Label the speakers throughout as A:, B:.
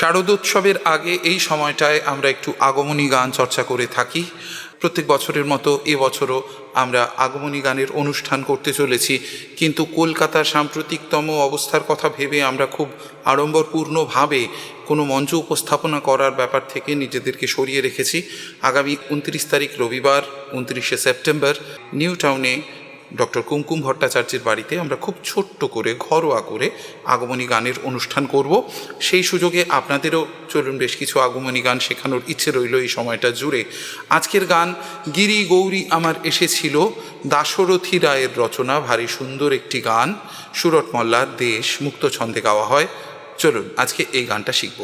A: শারদোৎসবের আগে এই সময়টায় আমরা একটু আগমনী গান চর্চা করে থাকি। প্রত্যেক বছরের মতো এবছরও আমরা আগমনী গানের অনুষ্ঠান করতে চলেছি। কিন্তু কলকাতার সাম্প্রতিকতম অবস্থার কথা ভেবে আমরা খুব আড়ম্বরপূর্ণভাবে কোনো মঞ্চ উপস্থাপনা করার ব্যাপার থেকে নিজেদেরকে সরিয়ে রেখেছি। আগামী উনত্রিশ তারিখ রবিবার, উনত্রিশে সেপ্টেম্বর, নিউ টাউনে ডক্টর কুমকুম ভট্টাচার্যের বাড়িতে আমরা খুব ছোট্ট করে, ঘরোয়া করে আগমনী গানের অনুষ্ঠান করব। সেই সুযোগে আপনাদেরও চলুন বেশ কিছু আগমনী গান শেখানোর ইচ্ছে রইল এই সময়টা জুড়ে। আজকের গান, গিরি গৌরী আমার এসেছিল, দাশরথী রায়ের রচনা, ভারী সুন্দর একটি গান, সুরট মল্লার দেশ, মুক্ত ছন্দে গাওয়া হয়। চলুন, আজকে এই গানটা শিখব।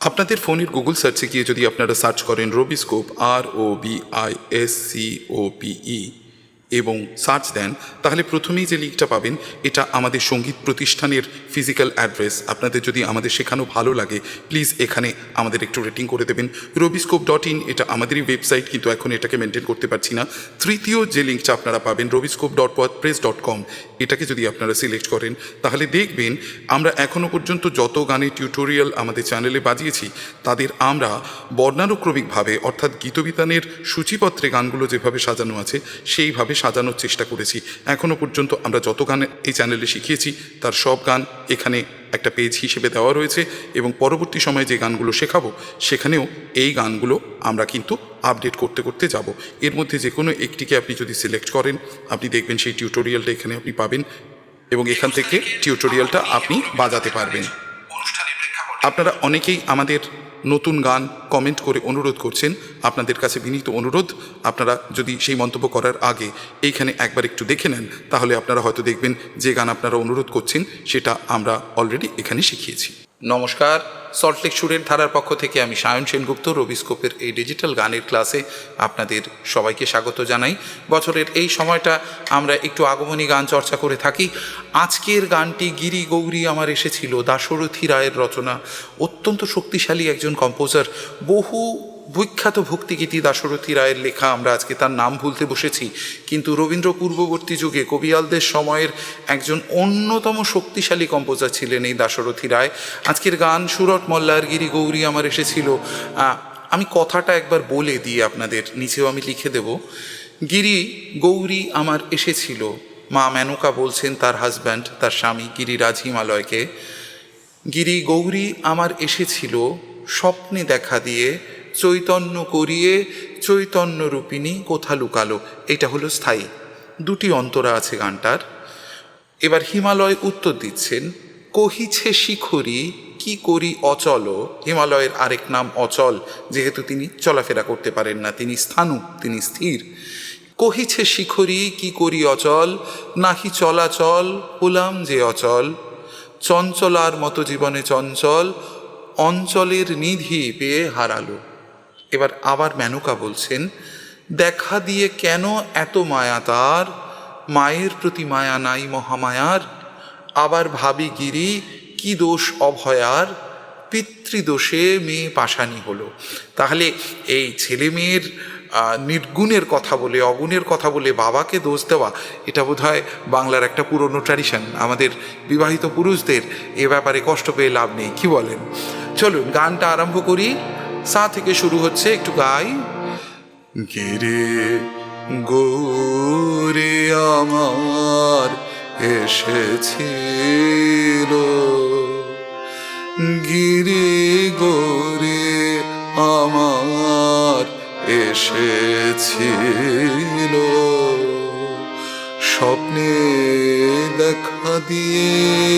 A: আপনাদের ফোনের গুগল সার্চে গিয়ে যদি আপনারা সার্চ করেন Robiscope, R O B I S C O P E এবং সার্চ দেন, তাহলে প্রথমেই যে লিঙ্কটা পাবেন, এটা আমাদের সংগীত প্রতিষ্ঠানের ফিজিক্যাল অ্যাড্রেস আপনাদের যদি আমাদের শেখানো ভালো লাগে প্লিজ এখানে আমাদের একটু রেটিং করে দেবেন। রবিস্কোপ ডট ইন এটা আমাদেরই ওয়েবসাইট কিন্তু এখন এটাকে মেনটেন করতে পারছি না। তৃতীয় যে লিঙ্কটা আপনারা পাবেন Robiscope dot press dot com এটাকে যদি আপনারা সিলেক্ট করেন, তাহলে দেখবেন আমরা এখনও পর্যন্ত যত গানের টিউটোরিয়াল আমাদের চ্যানেলে বাজিয়েছি, তাদের আমরা বর্ণানুক্রমিকভাবে, অর্থাৎ গীতবিতানের সূচিপত্রে গানগুলো যেভাবে সাজানো আছে, সেইভাবে সাজানোর চেষ্টা করেছি। এখনও পর্যন্ত আমরা যত গান এই চ্যানেলে শিখিয়েছি, তার সব গান এখানে একটা পেজ হিসেবে দেওয়া রয়েছে এবং পরবর্তী সময়ে যে গানগুলো শেখাবো, সেখানেও এই গানগুলো আমরা কিন্তু আপডেট করতে করতে যাব। এর মধ্যে যে কোনো একটিকে আপনি যদি সিলেক্ট করেন, আপনি দেখবেন সেই টিউটোরিয়ালটা এখানে আপনি পাবেন এবং এখান থেকে টিউটোরিয়ালটা আপনি বাজাতে পারবেন। আপনারা অনেকেই আমাদের নতুন গান কমেন্ট করে অনুরোধ করছেন। আপনাদের কাছে বিনীত অনুরোধ। আপনারা যদি সেই মন্তব্য করার আগে এইখানে একবার একটু দেখে নেন, তাহলে আপনারা হয়তো দেখবেন যে গান আপনারা অনুরোধ করছেন, সেটা আমরা অলরেডি এখানে শিখিয়েছি। নমস্কার সল্টলেক সুরের ধারার পক্ষ থেকে আমি সায়ন সেনগুপ্ত রবিস্কোপের এই ডিজিটাল গানের ক্লাসে আপনাদের সবাইকে স্বাগত জানাই। বছরের এই সময়টা আমরা একটু আগমনী গান চর্চা করে থাকি। আজকের গানটি গিরি গৌরী আমার এসেছিল, দাশরথী রায়ের রচনা। অত্যন্ত শক্তিশালী একজন কম্পোজার বহু বিখ্যাত ভক্তিগীতি দাশরথী রায়ের লেখা আমরা আজকে তার নাম ভুলতে বসেছি। কিন্তু রবীন্দ্র পূর্ববর্তী যুগে কবিয়ালদের সময়ের একজন অন্যতম শক্তিশালী কম্পোজার ছিলেন এই দাশরথী রায়। আজকের গান সুরট মল্লার গিরি গৌরী আমার এসেছিল। আমি কথাটা একবার বলে দিই আপনাদের, নিচেও আমি লিখে দেব। গিরি গৌরী আমার এসেছিল, মা মেনকা বলছেন তার হাজব্যান্ড তার স্বামী গিরিরাজ হিমালয়কে গিরি গৌরী আমার এসেছিল, স্বপ্নে দেখা দিয়ে চৈতন্য করিয়ে চৈতন্য রূপিণী কোথা লুকালো? এটা হলো স্থায়ী। দুটি অন্তরা আছে গানটার। এবার হিমালয় উত্তর দিচ্ছেন, কহিছে শিখরি, কি করি অচল? হিমালয়ের আরেক নাম অচল, যেহেতু তিনি চলাফেরা করতে পারেন না, তিনি স্থানু তিনি স্থির। কহিছে শিখরি, কি করি অচল? নাহি চলাচল, হলাম যে অচল। চঞ্চলার মতো জীবনে চঞ্চল, অঞ্চলের নিধি পেয়ে হারালো। এবার আবার মেনকা বলছেন, দেখা দিয়ে কেন এত মায়া তার? মায়ের প্রতি মায়া নাই মহামায়ার। আবার ভাবি গিরি, কি দোষ অভয়ার? পিতৃদোষে মেয়ে পাশানি হলো। তাহলে এই ছেলে মেয়ের নির্গুণের কথা বলে, অগুণের কথা বলে বাবাকে দোষ দেওয়া, এটা বোধ হয় বাংলার একটা পুরনো ট্র্যাডিশন আমাদের বিবাহিত পুরুষদের এ ব্যাপারে কষ্ট পেয়ে লাভ নেই, কি বলেন? চলুন, গানটা আরম্ভ করি। সা থেকে শুরু হচ্ছে একটু গাই।
B: গিরে গোরে আমার এসেছিল। গিরে গোরে আমার এসেছিল। স্বপ্নে দেখা দিয়ে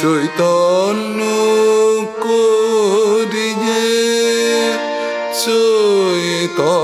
B: চৈতন্য করিয়ে চৈতন্য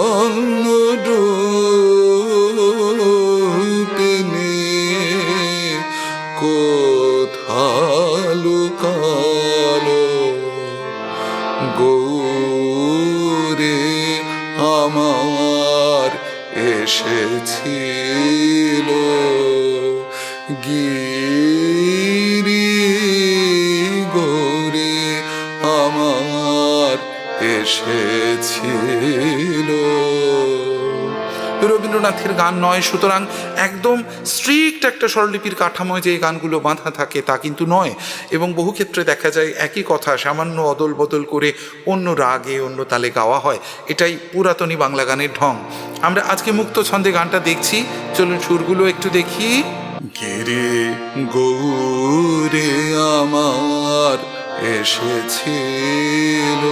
A: রবীন্দ্রনাথের গান নয়। সুতরাং একদম স্ট্রিক্ট একটা স্বরলিপির কাঠামোয় যে গানগুলো বাঁধা থাকে তা কিন্তু নয়। এবং বহু ক্ষেত্রে দেখা যায় একই কথা, সামান্য অদল বদল করে অন্য রাগে অন্য তালে গাওয়া হয়। এটাই পুরাতনী বাংলা গানের ঢং। আমরা আজকে মুক্ত ছন্দে গানটা দেখছি। চলুন সুরগুলো একটু দেখি।
B: গিরে গৌরে আমার এসেছিল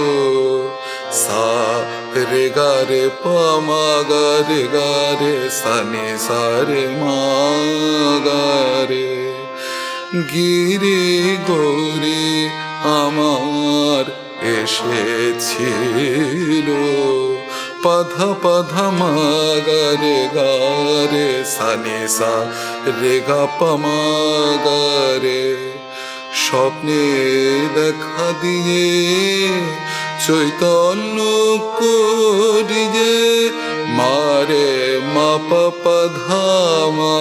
B: সা গারে পামা গারে গারে সানে সারে মা গারে গিরে গৌরে আমার এসেছিল পাধা পাধা মাগারে গারে সানে সা রে গা পামাগারে স্বপ্নে দেখা দিয়ে চৈতন্য করিয়ে মারে মাপা পাধামা,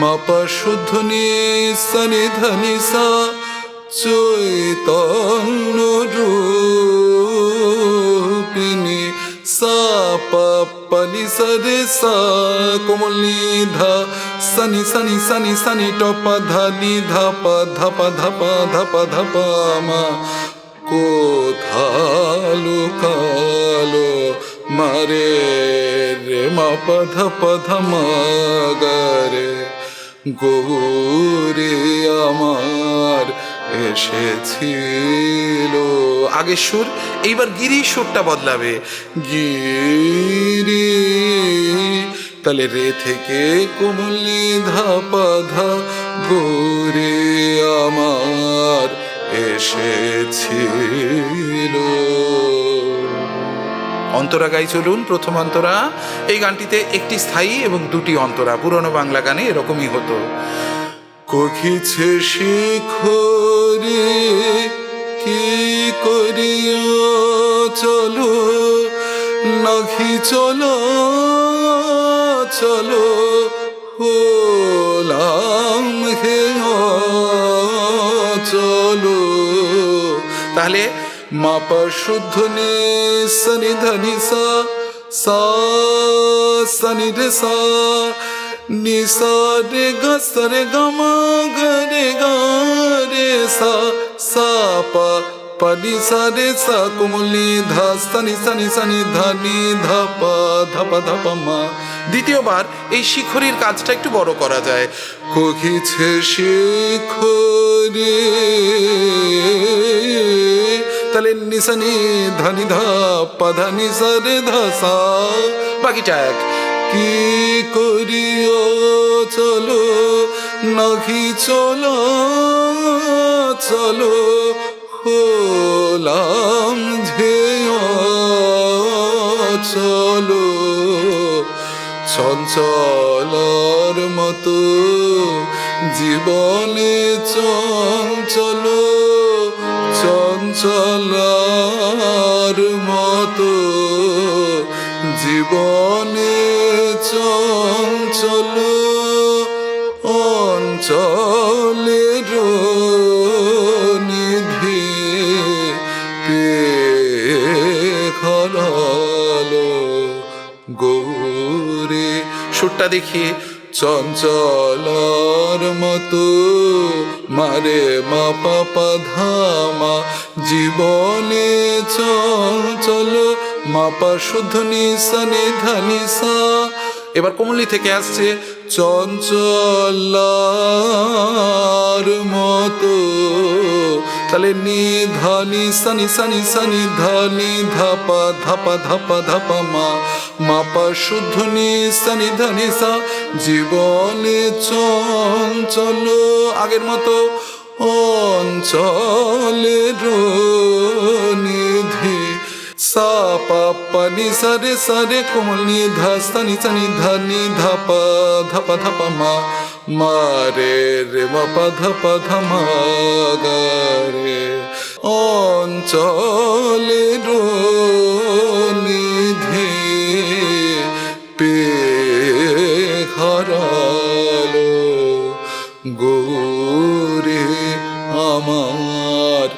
B: মাপা শুদ্ধ নিসানি ধানি সা চৈতন্য রূপিণী সা পা পানি সা কোমলি ধা সানি সানি সানি সানি টপা ধানি ধাপা ধাপা ধাপা ধাপা ধাপা মা। কোথালো কালো মারে রে মা পাধা পাধা মাগারে গৌরে আমার এসেছিল।
A: আগের সুর, এইবার গিরি সুরটা বদলাবে।
B: গিরি, তাহলে রে থেকে কোমলি ধা গোরে আমার এসেছিল।
A: অন্তরা গাই চলুন, প্রথম অন্তরা। এই গানটিতে একটি স্থায়ী এবং দুটি অন্তরা। পুরনো বাংলা গানে এরকমই হতো।
B: কখিছে শিখরে, কি করিয়া চলো? নাখি চলো চলো, হোলাম
A: তাহলে
B: মাপা শুদ্ধ নে সনি ধনি সা সনি রে সা নি সা রে গা, সা, রে গা, মা, গা, রে গা, রে সা সা, পা পা, নি, সা, রে সা, কুমলি ধা সনি সনি সনি ধা নি ধা পা ধা পা ধা, পা, মা।
A: দ্বিতীয়বার এই শিখরির কাজটা একটু বড় করা যায়।
B: কখিছে শিখরে তাহলে নিশানি ধনি ধা পাধা নিশারে ধসা
A: বাকিটা এক।
B: কি করিও চলো নাকি চলো চলো, হলাম ঝেয়, চলো। চঞ্চলর মতো জীবনে চঞ্চল চঞ্চলার মতো জীবনে চঞ্চল অঞ্চলের নিধি খরালো গৌরে।
A: সুরটা দেখিয়ে
B: চঞ্চলার মতো মারে মা পাপা ধামা, জীবনে চঞ্চল মাপা শুদ্ধ নিশানে ধানিসা
A: এবার কোমলি থেকে আসছে
B: চঞ্চলার মতো তাহলে নি ধনি সানি সানি সানি ধনি ধাপা ধাপা ধাপা ধাপা মা মাপা শুদ্ধ, নি সানি ধানি সা, জীবনে চঞ্চল, আগের মতো অঞ্চলের নিধি সা, পা পা, নি, সা, রে সা, রে, কোমল, নি, ধা, সা, নি সা, নি, ধা নি, ধা, পা ধা পা ধা, পা, মা মা রে রে মা পা ধা পা ধা মা গা রে অঞ্চলের নিধি পে হারালো গৌরে আমার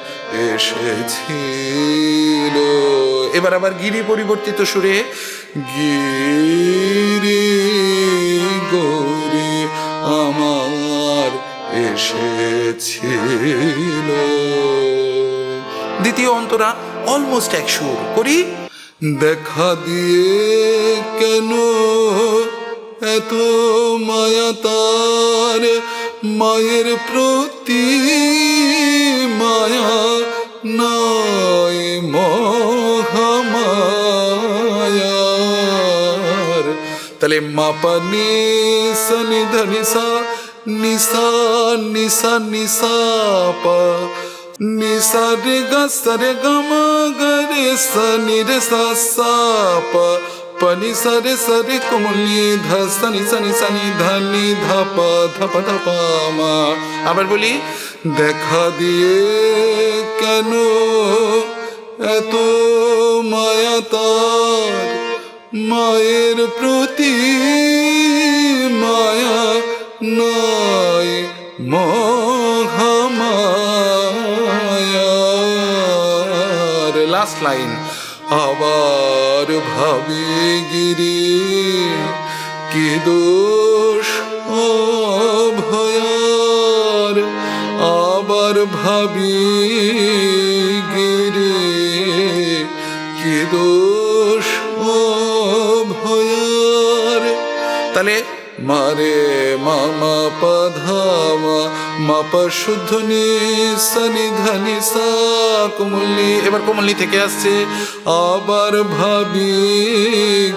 B: এসেছিল।
A: এবার আবার গিরি পরিবর্তিত সুরে,
B: গিরি এসেছিল।
A: দ্বিতীয় অন্তরা অলমোস্ট এক সুর করি
B: দেখা দিয়ে কেন এত মায়া তার? মায়ের প্রতি মায়া নাই মহামায়ার। তাহলে মাপা নিসা নিধা নিসা নিসা নিসা নিসা পা। নিসা রে গা, সা রে গা, মা গা রে সা রে সা সা পা। পা নি সা রে সা রে কোমলি ধা, সা নি সা নি সা নি ধা নি ধা পা ধা পা ধা পা, মা।
A: আবার বলি,
B: দেখা দিয়ে কেন এত মায়া তার? মায়ের প্রতি মায়া
A: লাইন।
B: আবার ভাবি গিরি, কি দোষ অভয়ার? আবার ভাবি গিরি, কি দোষ অভয়ার?
A: তাহলে
B: মারে মামা পাধামা মাপা শুদ্ধ নি সানি ধানি সা কুমলি
A: এবার কোমলি থেকে আসছে।
B: আবার ভাবি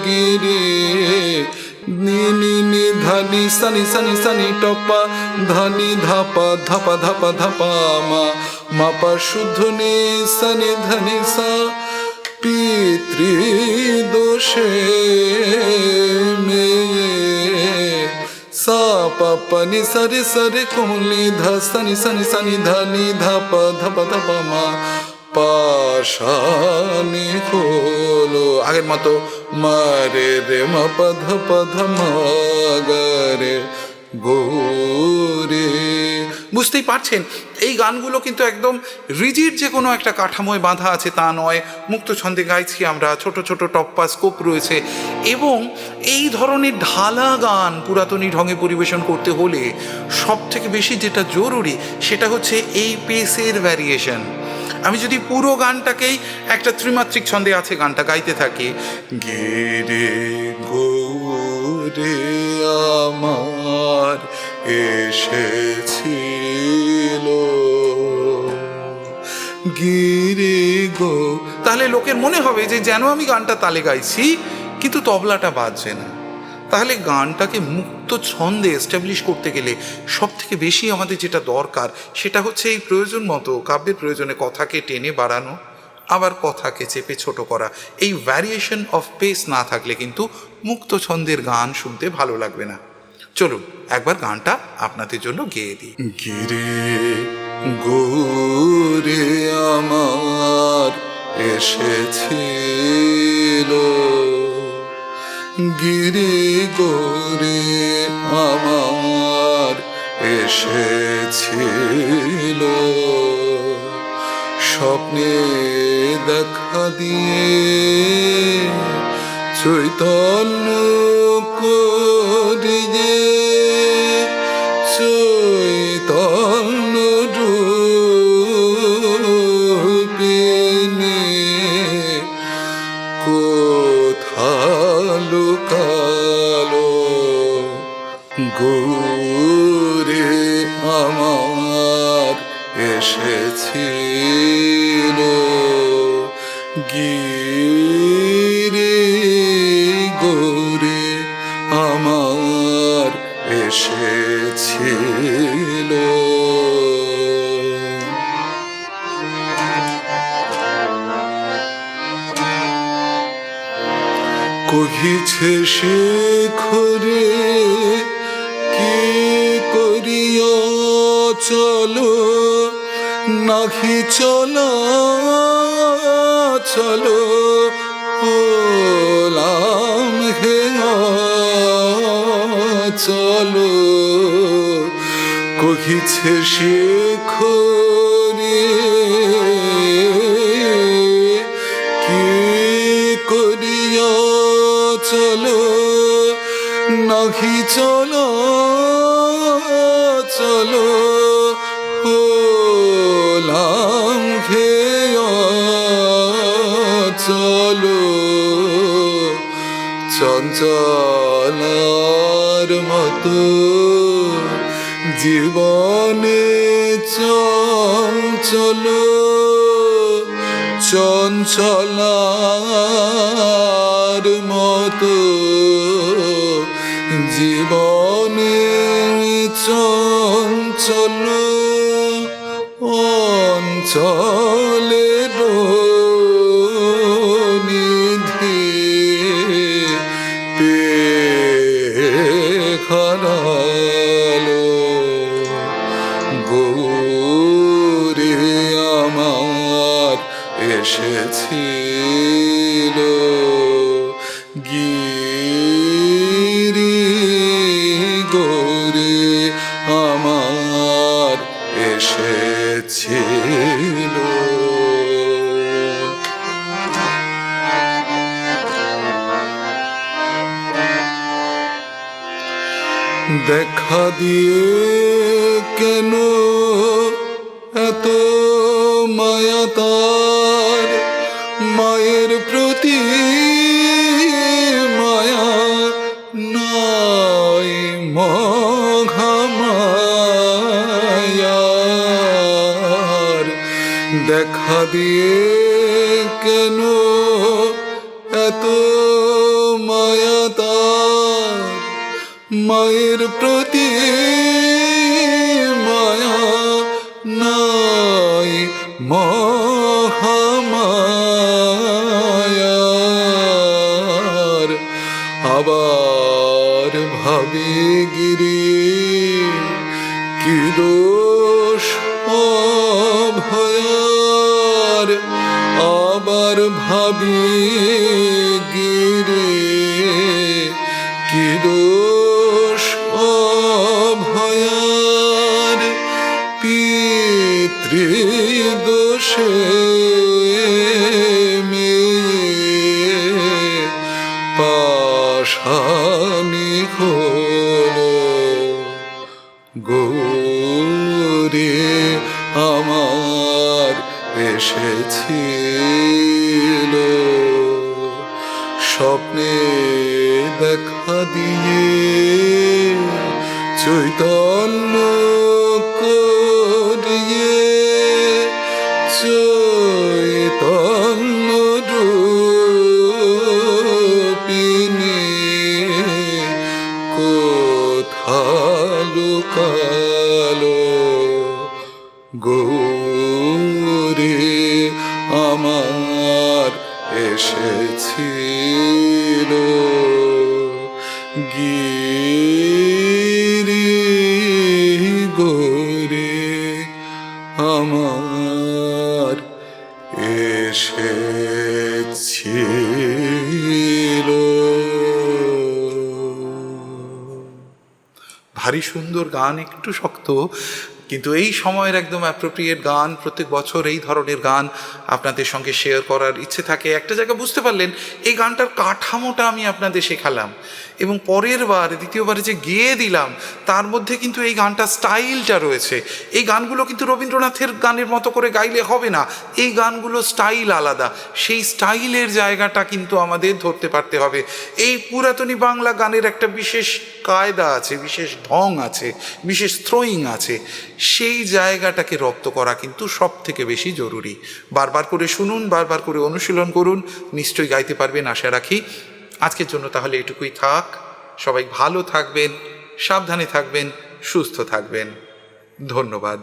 B: গিরে, নি নি ধানি, সানি সানি সানি, টপা, ধানি, ধাপা ধাপা ধাপা ধাপা, মা, মাপা শুদ্ধ নি সানি ধানি সা পিতৃ দোষে মেয়ে। সা পাপা নি সারে সারে কোমলি ধা ধনি সানি সানি ধানি ধাপা ধাপা ধাপা মা পাশানি কোলো
A: আগের মতো
B: মারে রে মা পধ পধ মাগারে গোরে
A: বুঝতেই পারছেন, এই গানগুলো কিন্তু একদম রিজিড যে কোনো একটা কাঠামোয় বাঁধা আছে, তা নয়। মুক্ত ছন্দে গাইছি আমরা, ছোট ছোট টপ্পা, স্কোপ রয়েছে। এবং এই ধরনের ঢালা গান পুরাতনী ঢঙে পরিবেশন করতে হলে সব থেকে বেশি যেটা জরুরি, সেটা হচ্ছে এই পেসের ভ্যারিয়েশন আমি যদি পুরো গানটাকেই একটা ত্রিমাত্রিক ছন্দে আছে গানটা গাইতে থাকি।
B: গিরে গোরে আমার এসেছিল
A: তাহলে লোকের মনে হবে যে যেন আমি গানটা তালে গাইছি, কিন্তু তবলাটা বাজছে না। তাহলে গানটাকে মুক্ত ছন্দে এস্টাবলিশ করতে গেলে সব থেকে বেশি আমাদের যেটা দরকার, সেটা হচ্ছে এই প্রয়োজন মতো, কাব্যের প্রয়োজনে কথাকে টেনে বাড়ানো, আবার কথাকে চেপে ছোট করা। এই ভ্যারিয়েশন অফ পেস না থাকলে কিন্তু মুক্ত ছন্দের গান শুনতে ভালো লাগবে না। চলুন, একবার গানটা আপনাদের জন্য গেয়ে দিই।
B: গিরে গোরে আমার এসেছিল। গিরে গোরে আমার এসেছিল। স্বপ্নে দেখা দিয়ে চৈতন্য গোরে আমার এসেছিল। গিরে গোরে আমার এসেছিল। কহিছে সে নাহি চলো চলো ওলাম হে চলো। কহিছে খরে কি করিয়া চলো? চলো চলো চঞ্চলার মতো জীবনে চঞ্চল চঞ্চলার মতো জীবনে চঞ্চল অঞ্চলের এসেছিল কি দোষ অভয়ার? আবার ভাবি গিরে স্বপ্নে দেখা দিয়ে চৈতন্য গিরি গোরে আমার এসেছিল।
A: ভারী সুন্দর গান একটু শক্ত। কিন্তু এই সময়ের একদম অ্যাপ্রোপ্রিয়েট গান, প্রত্যেক বছর এই ধরনের গান আপনাদের সঙ্গে শেয়ার করার ইচ্ছে থাকে। একটা জায়গা বুঝতে পারলেন, এই গানটার কাঠামোটা আমি আপনাদের শেখালাম এবং পরের বার, দ্বিতীয়বারে যে গেয়ে দিলাম, তার মধ্যে কিন্তু এই গানটা স্টাইলটা রয়েছে। এই গানগুলো কিন্তু রবীন্দ্রনাথের গানের মতো করে গাইলে হবে না। এই গানগুলো স্টাইল আলাদা। সেই স্টাইলের জায়গাটা কিন্তু আমাদের ধরতে পারতে হবে। এই পুরাতনী বাংলা গানের একটা বিশেষ কায়দা আছে, বিশেষ ঢং আছে, বিশেষ থ্রোয়িং আছে। সেই জায়গাটাকে রপ্ত করা কিন্তু সব থেকে বেশি জরুরি। বারবার করে শুনুন, বারবার করে অনুশীলন করুন, নিশ্চয়ই গাইতে পারবেন, আশা রাখি। আজকের জন্য তাহলে এটুকুই থাক। সবাই ভালো থাকবেন, সাবধানে থাকবেন, সুস্থ থাকবেন। ধন্যবাদ।